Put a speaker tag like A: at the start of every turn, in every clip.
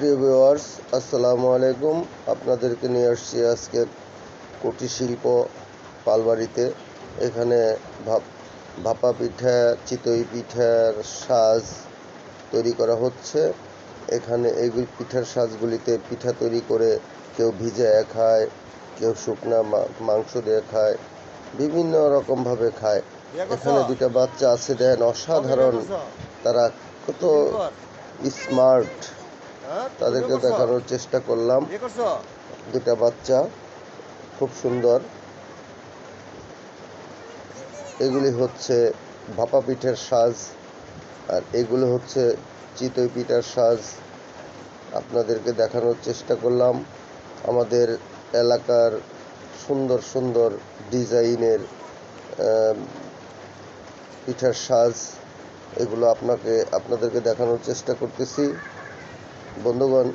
A: প্রিয় ভিউয়ার্স আসসালামু আলাইকুম। আপনাদেরকে নিয়ে আসছি আজকে কুটির শিল্প পালবাড়িতে। এখানে ভাপ ভাপা পিঠা চিতই পিঠার সাজ তৈরি করা হচ্ছে। এখানে এইগুলি পিঠার সাজগুলিতে পিঠা তৈরি করে কেউ ভিজায় খায় কেউ শুকনা মাংস দিয়ে খায় বিভিন্ন রকমভাবে খায়। এখানে দুটা বাচ্চা আছে দেখেন অসাধারণ। তারা কত স্মার্ট। তাদেরকে দেখানোর চেষ্টা করলাম। দুটা বাচ্চা খুব সুন্দর। এগুলি হচ্ছে ভাপা পিঠের সাজ আর এগুলো হচ্ছে চিতই পিঠার সাজ। আপনাদেরকে দেখানোর চেষ্টা করলাম। আমাদের এলাকার সুন্দর সুন্দর ডিজাইনের পিঠার সাজ এগুলো আপনাকে আপনাদেরকে দেখানোর চেষ্টা করতেছি। বন্ধুগণ,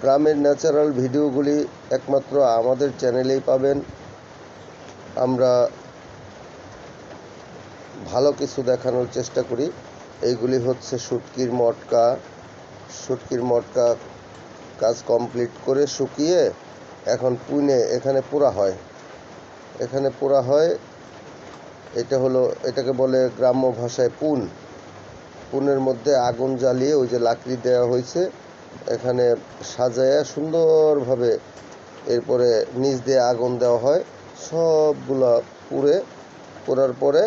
A: গ্রামের ন্যাচারাল ভিডিওগুলি একমাত্র আমাদের চ্যানেলেই পাবেন। আমরা ভালো কিছু দেখানোর চেষ্টা করি। এইগুলি হচ্ছে শুটকির মটকা। শুটকির মটকা কাজ কমপ্লিট করে শুকিয়ে এখন পুনে, এখানে পোড়া হয়। এখানে পোড়া হয়, এটা হলো, এটাকে বলে গ্রাম্য ভাষায় পুন। পুনের মধ্যে আগুন জ্বালিয়ে ওই যে লাকড়ি দেওয়া হয়েছে, এখানে সাজায়া সুন্দরভাবে এরপরে নিচ দিয়ে আগুন দেওয়া হয়, সবগুলা পুড়ে, পোড়ার পরে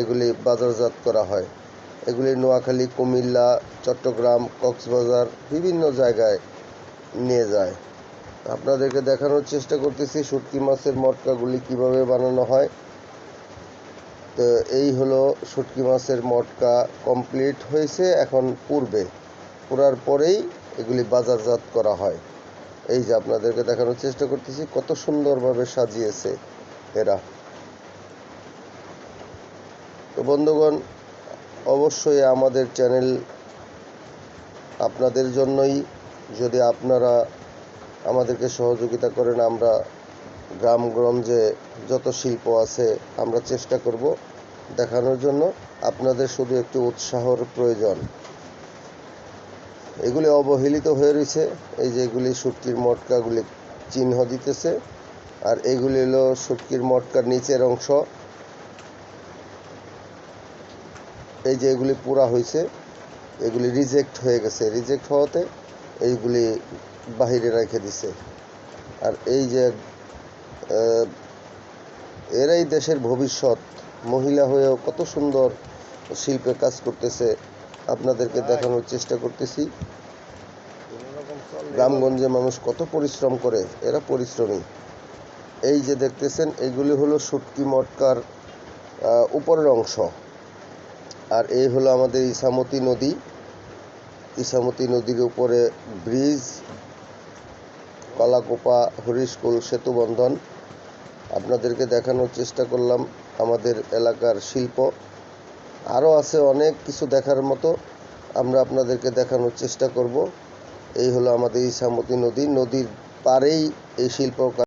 A: এগুলি বাজারজাত করা হয়। এগুলি নোয়াখালী, কুমিল্লা, চট্টগ্রাম, কক্সবাজার বিভিন্ন জায়গায় নিয়ে যায়। আপনাদেরকে দেখানোর চেষ্টা করতেছি শুটকি মাছের মটকাগুলি কীভাবে বানানো হয়। তো এই হলো শুটকি মাছের মটকা কমপ্লিট হয়েছে এখন পূর্বে পুরার পরেই এগুলি বাজারজাত করা হয়। এই যে আপনাদেরকে দেখানোর চেষ্টা করতেছি, কত সুন্দরভাবে সাজিয়েছে এরা। তো বন্ধুগণ, অবশ্যই আমাদের চ্যানেল আপনাদের জন্যই, যদি আপনারা আমাদেরকে সহযোগিতা করেন, আমরা গ্রামগঞ্জে যত শিল্প আছে, আমরা চেষ্টা করব দেখানোর জন্য। আপনাদের শুধু একটু উৎসাহর প্রয়োজন। এগুলি অবহেলিত হয়ে রয়েছে। এই যে এগুলি শুটকির মটকাগুলি চিহ্ন দিতেছে। আর এগুলি হলো শুটকির মটকার নিচের অংশ। এই যে এগুলি পুরা হয়েছে, এগুলি রিজেক্ট হয়ে গেছে। রিজেক্ট হওয়াতে এইগুলি বাহিরে রেখে দিছে। আর এই যে এরাই দেশের ভবিষ্যৎ। মহিলা হয়েও কত সুন্দর শিল্পে কাজ করতেছে আপনাদেরকে দেখানোর চেষ্টা করতেছি। গ্রামগঞ্জে মানুষ কত পরিশ্রম করে এরা পরিশ্রমী। এই যে দেখতেছেন এইগুলি হলো শুটকি মটকার উপরের অংশ। আর এই হলো আমাদের ইসামতি নদী। ইসামতি নদীর উপরে ব্রিজ কলাকোপা হরিশকুল সেতু বন্ধন আপনাদেরকে দেখানোর চেষ্টা করলাম আমাদের এলাকার শিল্প। আরও আছে অনেক কিছু দেখার মতো, আমরা আপনাদেরকে দেখানোর চেষ্টা করব। এই হলো আমাদের ইসামতি নদী। নদীর পারেই এই শিল্প